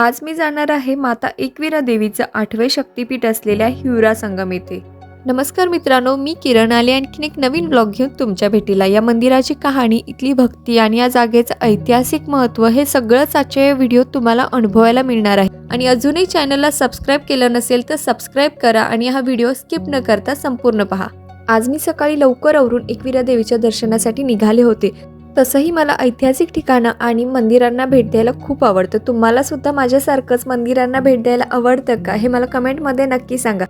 आज मी जाणार आहे माता एकविरा देवीचं आठवे शक्तीपीठ असलेल्या हिवरा संगम येथे. नमस्कार मित्रांनो मी किरण आले आणखीन एक नवीन ब्लॉग घेऊन तुमच्या भेटीला. या मंदिराची कहाणी इथली भक्ती आणि या जागेचं ऐतिहासिक महत्त्व हे सगळंच आजच्या या तुम्हाला अनुभवायला मिळणार आहे. आणि अजूनही चॅनलला सबस्क्राईब केलं नसेल तर सबस्क्राईब करा आणि हा व्हिडिओ स्किप न करता संपूर्ण पहा. आज मी सकाळी लवकर आवरून एकविरा देवीच्या दर्शनासाठी निघाले होते. तसंही मला ऐतिहासिक ठिकाणं आणि मंदिरांना भेट द्यायला खूप आवडतं. तुम्हाला सुद्धा माझ्यासारखंच मंदिरांना भेट द्यायला आवडतं का? हे मला कमेंटमध्ये नक्की सांगा.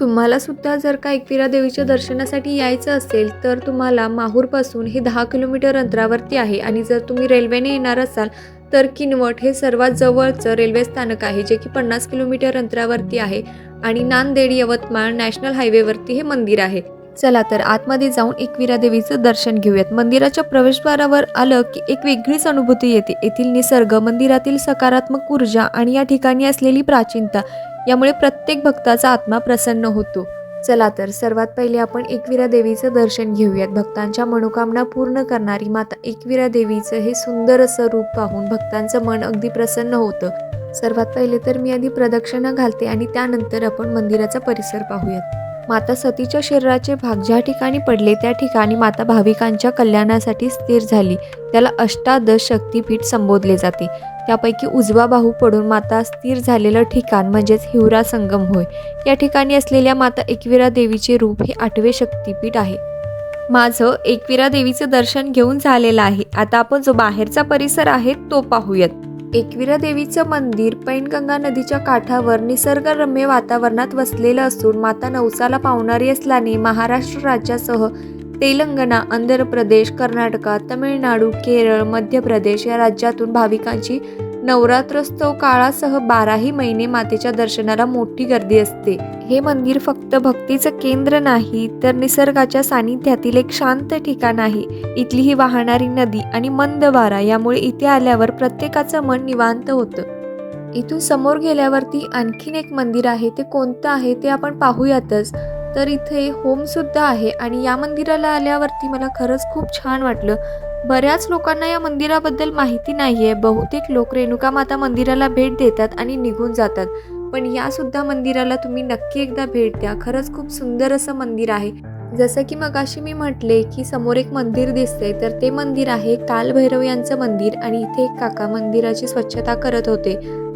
तुम्हाला सुद्धा जर का एकविरा देवीच्या दर्शनासाठी यायचं असेल तर तुम्हाला माहूरपासून हे दहा किलोमीटर अंतरावरती आहे. आणि जर तुम्ही रेल्वेने येणार असाल तर किनवट हे सर्वात जवळचं रेल्वे स्थानक आहे जे की पन्नास किलोमीटर अंतरावरती आहे. आणि नांदेड यवतमाळ नॅशनल हायवेवरती हे मंदिर आहे. चला तर आतमध्ये जाऊन एकविरा देवीचं दर्शन घेऊयात. मंदिराच्या प्रवेशद्वारावर आलं की एक वेगळीच अनुभूती येते. येथील निसर्ग मंदिरातील सकारात्मक ऊर्जा आणि या ठिकाणी असलेली प्राचीनता यामुळे प्रत्येक भक्ताचा आत्मा प्रसन्न होतो. चला तर सर्वात पहिले आपण एकविरा देवीचं दर्शन घेऊयात. भक्तांच्या मनोकामना पूर्ण करणारी माता एकविरा देवीचं हे सुंदर असं रूप पाहून भक्तांचं मन अगदी प्रसन्न होतं. सर्वात पहिले तर मी आधी प्रदक्षिणा घालते आणि त्यानंतर आपण मंदिराचा परिसर पाहूयात. माता सतीच्या शरीराचे भाग ज्या ठिकाणी पडले त्या ठिकाणी माता भाविकांच्या कल्याणासाठी स्थिर झाली. त्याला अष्टादश शक्तीपीठ संबोधले जाते. त्यापैकी उजवा बाहू पडून माता स्थिर झालेलं ठिकाण म्हणजेच हिवरा संगम होय. या ठिकाणी असलेल्या माता एकविरा देवीचे रूप हे आठवे शक्तीपीठ आहे. माझं एकविरा देवीचं दर्शन घेऊन झालेलं आहे. आता आपण जो बाहेरचा परिसर आहे तो पाहूयात. एकविरा देवीचं मंदिर पैनगंगा नदीच्या काठावर निसर्गरम्य वातावरणात वसलेलं असून माता नवसाला पावणारी असल्याने महाराष्ट्र राज्यासह तेलंगणा आंध्र प्रदेश कर्नाटका तमिळनाडू केरळ मध्य प्रदेश या राज्यातून भाविकांची नवरात्रोत्सव काळासह बाराही महिने मातेच्या दर्शनाला मोठी गर्दी असते. हे मंदिर फक्त भक्तीचं केंद्र नाही तर निसर्गाच्या सानिध्यातील एक शांत ठिकाण आहे. इथली ही वाहणारी नदी आणि मंद वारा यामुळे इथे आल्यावर प्रत्येकाचं मन निवांत होतं. इथून समोर गेल्यावरती आणखीन एक मंदिर आहे ते कोणतं आहे ते आपण पाहूयातच. तर इथे होमसुद्धा आहे आणि या मंदिराला आल्यावरती मला खरंच खूप छान वाटलं. बऱ्याच लोकांना या मंदिराबद्दल माहिती नाही आहे बहुतेक लोक रेणुका माता मंदिराला भेट देतात आणि निघून जातात. पण या सुद्धा मंदिराला तुम्ही नक्की एकदा भेट द्या. खरंच खूप सुंदर असं मंदिर आहे. जसं की मगाशी मी म्हटले की समोर एक मंदिर दिसते तर ते मंदिर आहे कालभैरव यांचं मंदिर आणि इथे एक काका मंदिराची स्वच्छता करत होते.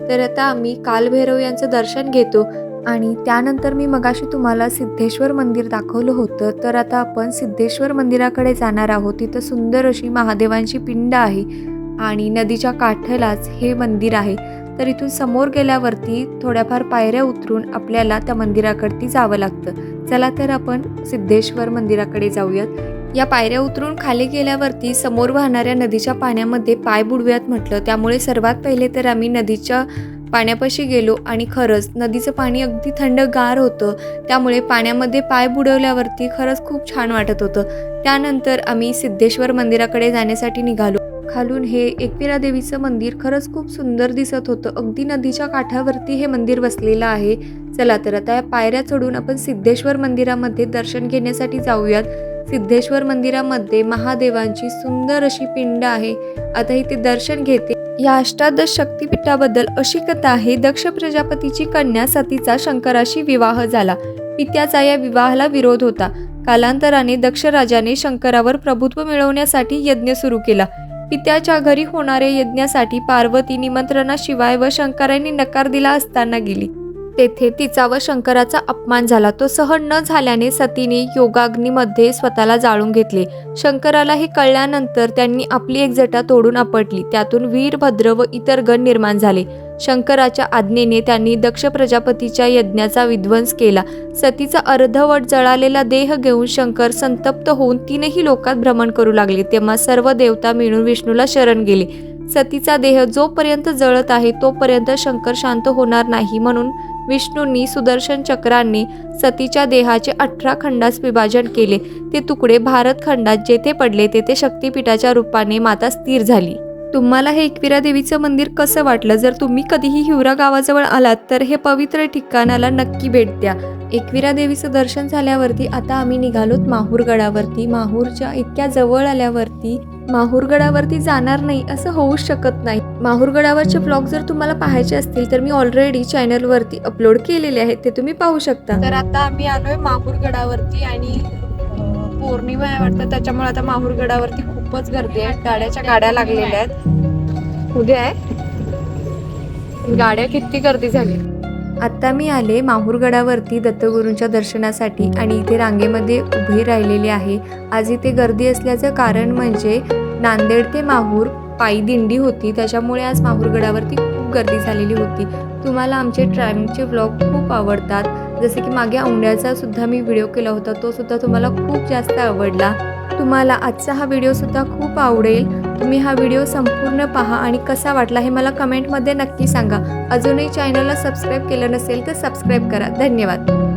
तर आता आम्ही कालभैरव यांचं दर्शन घेतो. आणि त्यानंतर मी मगाशी तुम्हाला सिद्धेश्वर मंदिर दाखवलं होतं तर आता आपण सिद्धेश्वर मंदिराकडे जाणार आहोत. तिथं सुंदर अशी महादेवांची पिंड आहे आणि नदीच्या काठालाच हे मंदिर आहे. तर इथून समोर गेल्यावरती थोड्याफार पायऱ्या उतरून आपल्याला त्या मंदिराकडती जावं लागतं. चला तर आपण सिद्धेश्वर मंदिराकडे जाऊयात. या पायऱ्या उतरून खाली गेल्यावरती समोर वाहणाऱ्या नदीच्या पाण्यामध्ये पाय बुडव्यात म्हटलं. त्यामुळे सर्वात पहिले तर आम्ही नदीच्या पाण्यापाशी गेलो आणि खरंच नदीचं पाणी अगदी थंडगार होतं. त्यामुळे पाण्यामध्ये पाय बुडवल्यावरती खरंच खूप छान वाटत होतं. त्यानंतर आम्ही सिद्धेश्वर मंदिराकडे जाण्यासाठी निघालो. खालून हे एकविरा देवीचं मंदिर खरंच खूप सुंदर दिसत होतं. अगदी नदीच्या काठावरती हे मंदिर वसलेलं आहे. चला तर आता या पायऱ्या चढून आपण सिद्धेश्वर मंदिरामध्ये दर्शन घेण्यासाठी जाऊयात. सिद्धेश्वर मंदिरामध्ये महादेवांची सुंदर अशी पिंड आहे. आता इथे दर्शन घेते. या अष्टादश शक्तिपीठाबद्दल अशी कथा आहे दक्ष प्रजापतीची कन्या सतीचा शंकराशी विवाह झाला. पित्याचा या विवाहाला विरोध होता. कालांतराने दक्ष राजाने शंकरावर प्रभुत्व मिळवण्यासाठी यज्ञ सुरू केला. पित्याच्या घरी होणाऱ्या यज्ञासाठी पार्वती निमंत्रणाशिवाय व शंकराने नकार दिला असताना गेली. तेथे तिचा व शंकराचा अपमान झाला. तो सहन न झाल्याने सतीने योगाग्नीमध्ये स्वतःला जाळून घेतले. शंकराला हे कळल्यानंतर त्यांनी आपली एक जटा तोडून आपटली. त्यातून वीरभद्र व इतर गण निर्माण झाले. शंकराच्या आज्ञेने त्यांनी दक्ष प्रजापतीच्या यज्ञाचा विध्वंस केला. सतीचा अर्धवट जळालेला देह घेऊन शंकर संतप्त होऊन तीनही लोकात भ्रमण करू लागले. तेव्हा सर्व देवता मिळून विष्णूला शरण गेले. सतीचा देह जोपर्यंत जळत आहे तोपर्यंत शंकर शांत होणार नाही म्हणून विष्णूंनी सुदर्शन चक्रांनी सतीच्या देहाचे अठरा खंडास विभाजन केले. ते तुकडे भारत खंडात जेथे पडले तेथे शक्तिपीठाच्या रूपाने माता स्थिर झाली. तुम्हाला हे एकविरा देवीचं मंदिर कसं वाटलं? जर तुम्ही कधीही हिवरा गावाजवळ आलात तर हे पवित्र ठिकाणाला नक्की भेट द्या. एकविरा देवीचं दर्शन झाल्यावरती आता आम्ही निघालोत माहूरगडावरती माहूरच्या इतक्या जवळ आल्यावरती माहूरगडावरती जाणार नाही असं होऊच शकत नाही. माहूरगडावरचे ब्लॉग जर तुम्हाला पाहायचे असतील तर मी ऑलरेडी चॅनलवरती अपलोड केलेले आहेत ते तुम्ही पाहू शकता. तर आता आम्ही आलोय माहूरगडावरती आणि पौर्णिमा आहे वाटतं. त्याच्यामुळे आता माहूरगडावरती खूपच गर्दी आहे. गाड्याच्या गाड्या लागलेल्या आहेत. उद्या आहे. गाड्या किती गर्दी झाली. आत्ता मी आले माहूरगडावरती दत्तगुरूंच्या दर्शनासाठी आणि इथे रांगेमध्ये उभी राहिलेली आहे. आज इथे गर्दी असल्याचं कारण म्हणजे नांदेड ते माहूर पायी दिंडी होती. त्याच्यामुळे आज माहूरगडावरती खूप गर्दी झालेली होती. तुम्हाला आमचे ट्रॅव्हलिंगचे व्लॉग खूप आवडतात. जसे की मागे औंड्याचा सुद्धा मी व्हिडिओ केला होता तो सुद्धा तुम्हाला खूप जास्त आवडला. तुम्हाला आजचा हा व्हिडिओसुद्धा खूप आवडेल. तुम्ही हा व्हिडिओ संपूर्ण पहा आणि कसा वाटला हे मला कमेंटमध्ये नक्की सांगा. अजूनही चॅनलला सबस्क्राईब केलं नसेल तर सबस्क्राईब करा. धन्यवाद.